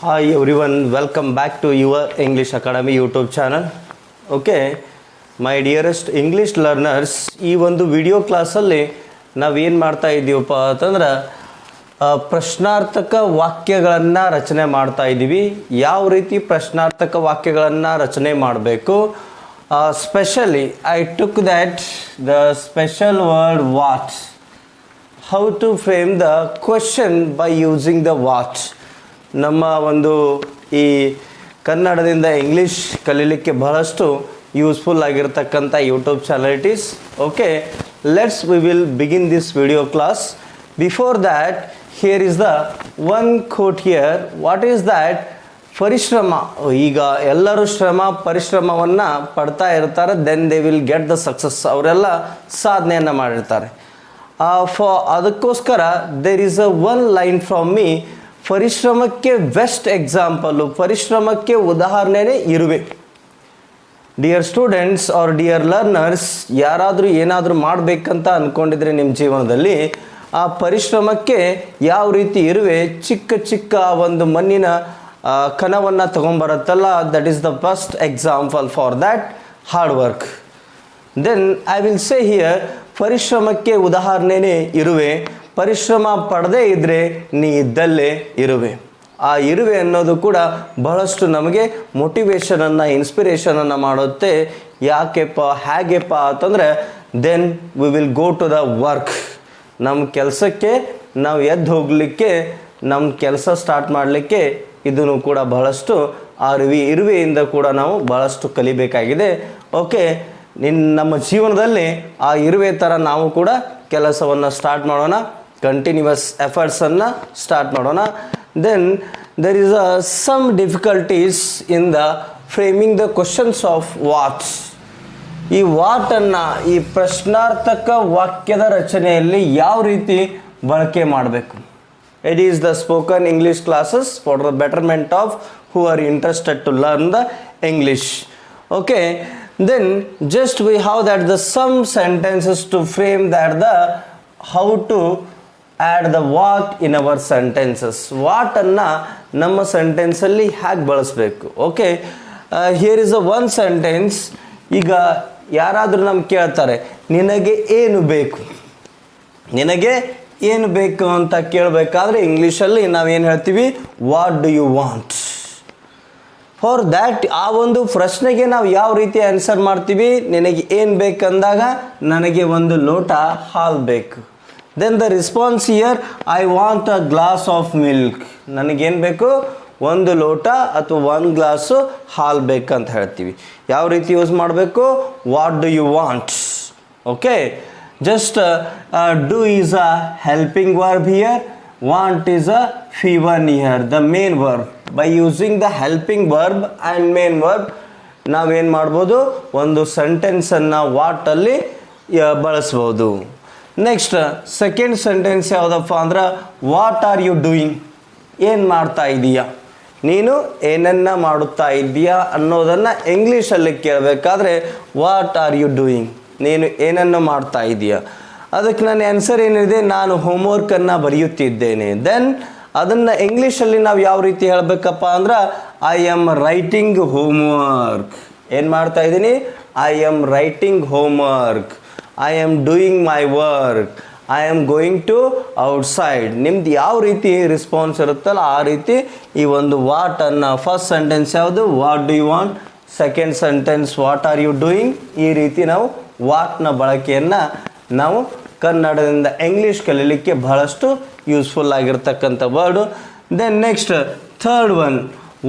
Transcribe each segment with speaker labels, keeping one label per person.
Speaker 1: Hi one welcome back to your English academy YouTube channel okay my dearest English learners ಈ ಒಂದು video ಕ್ಲಾಸಲ್ಲಿ ನಾವೇನು ಮಾಡ್ತಾ ಇದ್ದೀವಪ್ಪ ಅಂತಂದ್ರೆ ಪ್ರಶ್ನಾರ್ಥಕ ವಾಕ್ಯಗಳನ್ನು ರಚನೆ ಮಾಡ್ತಾ ಇದ್ದೀವಿ. ಯಾವ ರೀತಿ ಪ್ರಶ್ನಾರ್ಥಕ ವಾಕ್ಯಗಳನ್ನು ರಚನೆ ಮಾಡಬೇಕು? Specially I took that the special word what how to frame the question by using the watch ನಮ್ಮ ಒಂದು ಈ ಕನ್ನಡದಿಂದ ಇಂಗ್ಲೀಷ್ ಕಲೀಲಿಕ್ಕೆ ಬಹಳಷ್ಟು ಯೂಸ್ಫುಲ್ ಆಗಿರ್ತಕ್ಕಂಥ YouTube channel it is okay let's we will begin this video class before that here is the one quote here what is that ಪರಿಶ್ರಮ. ಈಗ ಎಲ್ಲರೂ ಶ್ರಮ, ಪರಿಶ್ರಮವನ್ನು ಪಡ್ತಾ ಇರ್ತಾರೆ then they will get the success ಅವರೆಲ್ಲ ಸಾಧನೆಯನ್ನು ಮಾಡಿರ್ತಾರೆ. ಫಾ, ಅದಕ್ಕೋಸ್ಕರ there is a one line from me ಪರಿಶ್ರಮಕ್ಕೆ best example ಪರಿಶ್ರಮಕ್ಕೆ ಉದಾಹರಣೆನೇ ಇರುವೆ. Dear students or dear learners ಯಾರಾದರೂ ಏನಾದರೂ ಮಾಡಬೇಕಂತ ಅಂದ್ಕೊಂಡಿದ್ರೆ ನಿಮ್ಮ ಜೀವನದಲ್ಲಿ, ಆ ಪರಿಶ್ರಮಕ್ಕೆ ಯಾವ ರೀತಿ ಇರುವೆ? ಚಿಕ್ಕ ಚಿಕ್ಕ ಒಂದು ಮಣ್ಣಿನ ಕಣವನ್ನು ತೊಗೊಂಬರುತ್ತಲ್ಲ that is the best example for that hard work then I will say here ಪರಿಶ್ರಮಕ್ಕೆ ಉದಾಹರಣೆನೇ ಇರುವೆ. ಪರಿಶ್ರಮ ಪಡದೇ ಇದ್ದರೆ ನೀ ಇದ್ದಲ್ಲೇ ಇರುವೆ. ಆ ಇರುವೆ ಅನ್ನೋದು ಕೂಡ ಬಹಳಷ್ಟು ನಮಗೆ ಮೋಟಿವೇಶನನ್ನು ಇನ್ಸ್ಪಿರೇಷನನ್ನು ಮಾಡುತ್ತೆ. ಯಾಕೆಪ್ಪ, ಹೇಗೆಪ್ಪ ಅಂತಂದರೆ then we will go to the work ನಮ್ಮ ಕೆಲಸಕ್ಕೆ ನಾವು ಎದ್ದು ಹೋಗಲಿಕ್ಕೆ ನಮ್ಮ ಕೆಲಸ ಸ್ಟಾರ್ಟ್ ಮಾಡಲಿಕ್ಕೆ ಇದನ್ನು ಕೂಡ ಬಹಳಷ್ಟು ಆ ಇರುವೆ, ಇರುವೆಯಿಂದ ಕೂಡ ನಾವು ಬಹಳಷ್ಟು ಕಲಿಬೇಕಾಗಿದೆ. ಓಕೆ ನಿನ್ನ ನಮ್ಮ ಜೀವನದಲ್ಲಿ ಆ ಇರುವೆ ಥರ ನಾವು ಕೂಡ ಕೆಲಸವನ್ನು ಸ್ಟಾರ್ಟ್ ಮಾಡೋಣ. ಕಂಟಿನ್ಯೂಸ್ ಎಫರ್ಟ್ಸನ್ನು ಸ್ಟಾರ್ಟ್ ಮಾಡೋಣ. Then there is a some difficulties in the framing the questions of what's ಈ ವಾಟನ್ನು ಈ ಪ್ರಶ್ನಾರ್ಥಕ ವಾಕ್ಯದ ರಚನೆಯಲ್ಲಿ ಯಾವ ರೀತಿ ಬಳಕೆ ಮಾಡಬೇಕು? It is the spoken English classes for the betterment of who are interested to learn the English okay then just we have that the some sentences to frame that the how to add the what in our sentences ವಾಟನ್ನು ನಮ್ಮ ಸೆಂಟೆನ್ಸಲ್ಲಿ ಹೇಗೆ ಬಳಸಬೇಕು okay here is a one sentence ಈಗ ಯಾರಾದರೂ ನಮ್ಗೆ ಕೇಳ್ತಾರೆ ನಿನಗೆ ಏನು ಬೇಕು ನಿನಗೆ ಏನು ಬೇಕು ಅಂತ ಕೇಳಬೇಕಾದ್ರೆ ಇಂಗ್ಲೀಷಲ್ಲಿ ನಾವೇನು ಹೇಳ್ತೀವಿ what do you want for that ಆ ಒಂದು ಪ್ರಶ್ನೆಗೆ ನಾವು ಯಾವ ರೀತಿ ಆನ್ಸರ್ ಮಾಡ್ತೀವಿ? ನಿನಗೆ ಏನು ಬೇಕಂದಾಗ, ನನಗೆ ಒಂದು ಲೋಟ ಹಾಲು ಬೇಕು. Then the response here I want a glass of milk ನನಗೇನು ಬೇಕು? ಒಂದು ಲೋಟ ಅಥವಾ ಒಂದು ಗ್ಲಾಸು ಹಾಲು ಬೇಕಂತ ಹೇಳ್ತೀವಿ. ಯಾವ ರೀತಿ ಯೂಸ್ ಮಾಡಬೇಕು? What do you wants okay just do is a helping verb here want is a ಫೀವನ್ here the main verb by using the helping verb and main verb ನಾವೇನು ಮಾಡ್ಬೋದು? ಒಂದು ಸೆಂಟೆನ್ಸನ್ನು ವಾಟಲ್ಲಿ ಬಳಸ್ಬೋದು. ನೆಕ್ಸ್ಟ್ ಸೆಕೆಂಡ್ ಸೆಂಟೆನ್ಸ್ ಯಾವುದಪ್ಪ ಅಂದ್ರೆ what are you doing ಏನು ಮಾಡ್ತಾ ಇದೀಯಾ? ನೀನು ಏನನ್ನ ಮಾಡುತ್ತಾ ಇದ್ದೀಯಾ ಅನ್ನೋದನ್ನು ಇಂಗ್ಲೀಷಲ್ಲಿ ಕೇಳಬೇಕಾದ್ರೆ ವಾಟ್ ಆರ್ ಯು ಡೂಯಿಂಗ್ ನೀನು ಏನನ್ನು ಮಾಡ್ತಾ ಇದೀಯಾ? ಅದಕ್ಕೆ ನನ್ನ ಆನ್ಸರ್ ಏನಿದೆ, ನಾನು ಹೋಮ್ವರ್ಕನ್ನು ಬರೆಯುತ್ತಿದ್ದೇನೆ. ದೆನ್ ಅದನ್ನು ಇಂಗ್ಲೀಷಲ್ಲಿ ನಾವು ಯಾವ ರೀತಿ ಹೇಳಬೇಕಪ್ಪ ಅಂದ್ರೆ ಐ ಆಮ್ ರೈಟಿಂಗ್ ಹೋಮ್ವರ್ಕ್ ಏನು ಮಾಡ್ತಾ ಇದ್ದೀನಿ? I am writing homework I am doing my work I am going to outside ನಿಮ್ದು ಯಾವ ರೀತಿ ರಿಸ್ಪಾನ್ಸ್ ಇರುತ್ತಲ್ಲ ಆ ರೀತಿ ಈ ಒಂದು ವಾಟನ್ನು ಫಸ್ಟ್ ಸೆಂಟೆನ್ಸ್ ಯಾವುದು? What do you want second sentence what are you doing ಈ ರೀತಿ ನಾವು ವಾಟ್ನ ಬಳಕೆಯನ್ನು ನಾವು ಕನ್ನಡದಿಂದ ಇಂಗ್ಲೀಷ್ ಕಲೀಲಿಕ್ಕೆ ಬಹಳಷ್ಟು ಯೂಸ್ಫುಲ್ ಆಗಿರ್ತಕ್ಕಂಥ word then next third one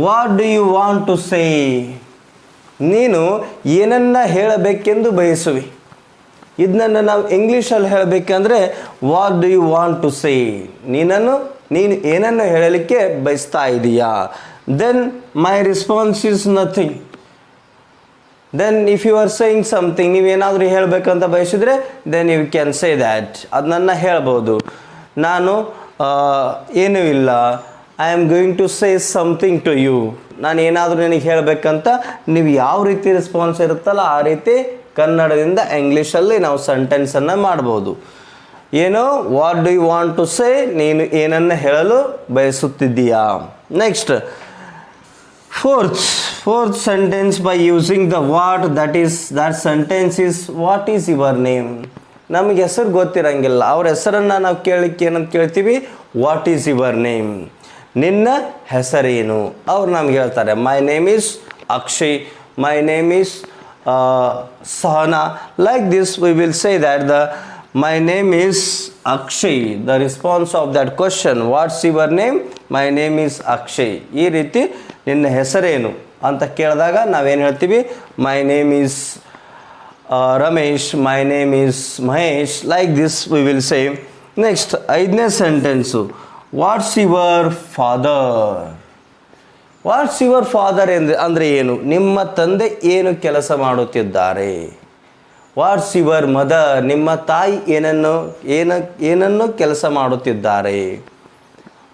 Speaker 1: what do you want to say ನೀನು ಏನನ್ನ ಹೇಳಬೇಕೆಂದು ಬಯಸುವಿ. ಇದನ್ನ ನಾವು ಇಂಗ್ಲೀಷಲ್ಲಿ ಹೇಳಬೇಕಂದ್ರೆ what do you want to say ನೀನನ್ನು, ನೀನು ಏನನ್ನು ಹೇಳಲಿಕ್ಕೆ ಬಯಸ್ತಾ ಇದೀಯಾ? Then my response is nothing then if you are saying something ನೀವೇನಾದರೂ ಹೇಳಬೇಕಂತ ಬಯಸಿದ್ರೆ then you can say that ಅದನ್ನ ಹೇಳ್ಬೋದು. ನಾನು ಏನೂ ಇಲ್ಲ. I am going to say something to you ನಾನು ಏನಾದರೂ ನಿನಗೆ ಹೇಳಬೇಕಂತ, ನೀವು ಯಾವ ರೀತಿ ರೆಸ್ಪಾನ್ಸ್ ಇರುತ್ತಲ್ಲ, ಆ ರೀತಿ ಕನ್ನಡದಿಂದ ಇಂಗ್ಲೀಷಲ್ಲಿ ನಾವು ಸೆಂಟೆನ್ಸನ್ನು ಮಾಡ್ಬೋದು. ಏನು what do you want to say ನೀನು ಏನನ್ನು ಹೇಳಲು ಬಯಸುತ್ತಿದ್ದೀಯಾ? Next fourth fourth sentence by using the what that is that sentence is what is your name ನಮಗೆ ಹೆಸರು ಗೊತ್ತಿರಂಗಿಲ್ಲ. ಅವ್ರ ಹೆಸರನ್ನು ನಾವು ಕೇಳಲಿಕ್ಕೆ ಏನಂತ ಕೇಳ್ತೀವಿ? ವಾಟ್ ಈಸ್ ಯುವರ್ ನೇಮ್ ನಿನ್ನ ಹೆಸರೇನು? ಅವ್ರು ನಮ್ಗೆ ಹೇಳ್ತಾರೆ my name is Akshay my name is Sahana like this we will say that the my name is Akshay the response of that question what's your name my name is Akshay ಈ ರೀತಿ ನಿನ್ನ ಹೆಸರೇನು ಅಂತ ಕೇಳಿದಾಗ ನಾವೇನು ಹೇಳ್ತೀವಿ? My name is Ramesh my name is Mahesh. Like this we will say next ಐದನೇ sentence what's your father what's your father ಎಂದು ಅಂದರೆ ಏನು? ನಿಮ್ಮ ತಂದೆ ಏನು ಕೆಲಸ ಮಾಡುತ್ತಿದ್ದಾರೆ? ವಾಟ್ಸ್ ಯುವರ್ ಮದರ್ ನಿಮ್ಮ ತಾಯಿ ಏನನ್ನು ಏನ ಏನನ್ನು ಕೆಲಸ ಮಾಡುತ್ತಿದ್ದಾರೆ?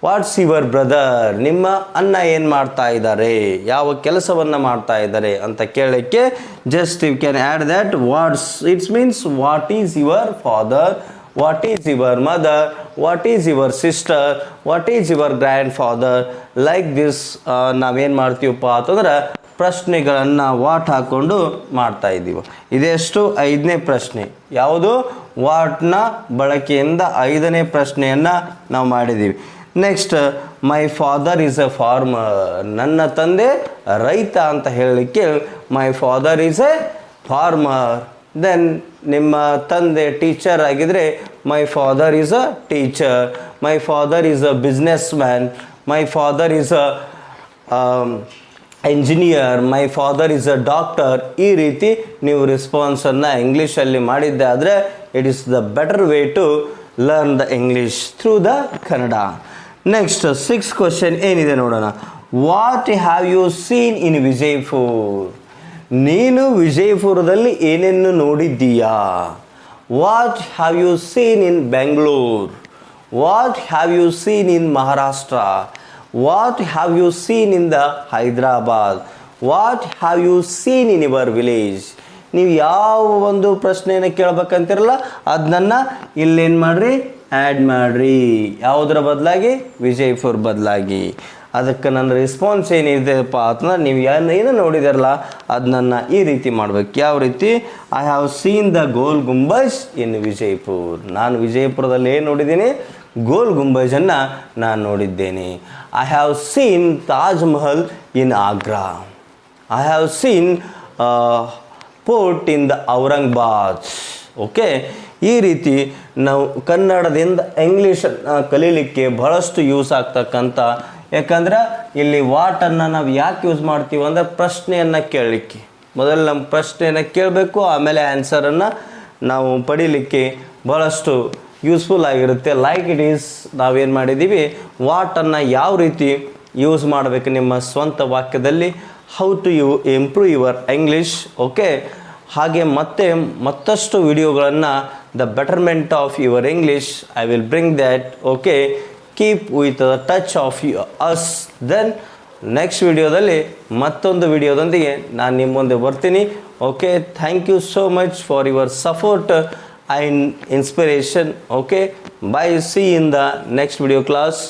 Speaker 1: ವಾಟ್ಸ್ ಯುವರ್ ಬ್ರದರ್ ನಿಮ್ಮ ಅಣ್ಣ ಏನು ಮಾಡ್ತಾ ಇದ್ದಾರೆ? ಯಾವ ಕೆಲಸವನ್ನು ಮಾಡ್ತಾ ಇದ್ದಾರೆ ಅಂತ ಕೇಳೋಕ್ಕೆ just you can add that what's it's means what is your father what is your mother what is your sister what is your grand father like this ನಾವೇನು ಮಾಡ್ತೀವಪ್ಪ ಅಂತಂದ್ರೆ ಪ್ರಶ್ನೆಗಳನ್ನು ವಾಟ್ ಹಾಕ್ಕೊಂಡು ಮಾಡ್ತಾ ಇದ್ದೀವಿ. ಇದೆಷ್ಟು? ಐದನೇ ಪ್ರಶ್ನೆ. ಯಾವುದು? ವಾಟ್ನ ಬಳಕೆಯಿಂದ ಐದನೇ ಪ್ರಶ್ನೆಯನ್ನು ನಾವು ಮಾಡಿದ್ದೀವಿ. Next my father is a farmer ನನ್ನ ತಂದೆ ರೈತ ಅಂತ ಹೇಳಲಿಕ್ಕೆ my father is a farmer then ನಿಮ್ಮ ತಂದೆ ಟೀಚರ್ ಆಗಿದ್ದರೆ my father is a teacher my father is a businessman my father is a engineer my father is a doctor ಈ ರೀತಿ ನೀವು ರೆಸ್ಪಾನ್ಸನ್ನು ಇಂಗ್ಲೀಷಲ್ಲಿ ಮಾಡಿದ್ದೆ ಆದರೆ it is the better way to learn the English through the Kannada next six question ಏನಿದೆ ನೋಡೋಣ. What have you seen in Vijayapur ನೀನು ವಿಜಯಪುರದಲ್ಲಿ ಏನೇನು ನೋಡಿದ್ದೀಯಾ? What have you seen in Bengaluru what have you seen in Maharashtra what have you seen in the Hyderabad what have you seen in your village ನೀವು ಯಾವ ಒಂದು ಪ್ರಶ್ನೆಯನ್ನು ಕೇಳಬೇಕಂತಿರಲ್ಲ ಅದನ್ನ ಇಲ್ಲೇನು ಮಾಡ್ರಿ ಆ್ಯಡ್ ಮಾಡಿರಿ. ಯಾವುದರ ಬದಲಾಗಿ? ವಿಜಯಪುರ ಬದಲಾಗಿ. ಅದಕ್ಕೆ ನನ್ನ ರೆಸ್ಪಾನ್ಸ್ ಏನಿದೆಪ್ಪ ಅಂತಂದ್ರೆ ನೀವು ಏನು ಏನು ನೋಡಿದಾರಲ್ಲ, ಅದು ನನ್ನ ಈ ರೀತಿ ಮಾಡ್ಬೇಕು. ಯಾವ ರೀತಿ? I have seen the Gol Gumbaz in Vijayapur ನಾನು ವಿಜಯಪುರದಲ್ಲಿ ಏನು ನೋಡಿದ್ದೀನಿ? ಗೋಲ್ ಗುಂಬಜನ್ನು ನಾನು ನೋಡಿದ್ದೇನೆ. I have seen Taj Mahal in Agra I have seen fort in the Aurangabad okay ಈ ರೀತಿ ನಾವು ಕನ್ನಡದಿಂದ ಇಂಗ್ಲೀಷನ್ನು ಕಲೀಲಿಕ್ಕೆ ಬಹಳಷ್ಟು ಯೂಸ್ ಆಗ್ತಕ್ಕಂಥ ಯಾಕಂದ್ರೆ ಇಲ್ಲಿ ವಾಟನ್ನು ನಾವು ಯಾಕೆ ಯೂಸ್ ಮಾಡ್ತೀವಿ ಅಂದರೆ ಪ್ರಶ್ನೆಯನ್ನು ಕೇಳಲಿಕ್ಕೆ. ಮೊದಲು ನಮ್ಮ ಪ್ರಶ್ನೆಯನ್ನು ಕೇಳಬೇಕು, ಆಮೇಲೆ ಆನ್ಸರನ್ನು ನಾವು ಪಡೀಲಿಕ್ಕೆ ಬಹಳಷ್ಟು ಯೂಸ್ಫುಲ್ ಆಗಿರುತ್ತೆ. ಲೈಕ್ ಇಟ್ ಈಸ್ ನಾವೇನು ಮಾಡಿದ್ದೀವಿ ವಾಟನ್ನು ಯಾವ ರೀತಿ ಯೂಸ್ ಮಾಡಬೇಕು ನಿಮ್ಮ ಸ್ವಂತ ವಾಕ್ಯದಲ್ಲಿ how to you improve your English okay ಹಾಗೆ ಮತ್ತೆ ಮತ್ತಷ್ಟು ವಿಡಿಯೋಗಳನ್ನು the betterment of your English I will bring that okay keep with the touch of you us then next ವಿಡಿಯೋದಲ್ಲಿ ಮತ್ತೊಂದು ವಿಡಿಯೋದೊಂದಿಗೆ ನಾನು ನಿಮ್ಮ ಮುಂದೆ ಬರ್ತೀನಿ. Okay thank you so much for your support and inspiration okay bye see in the next video class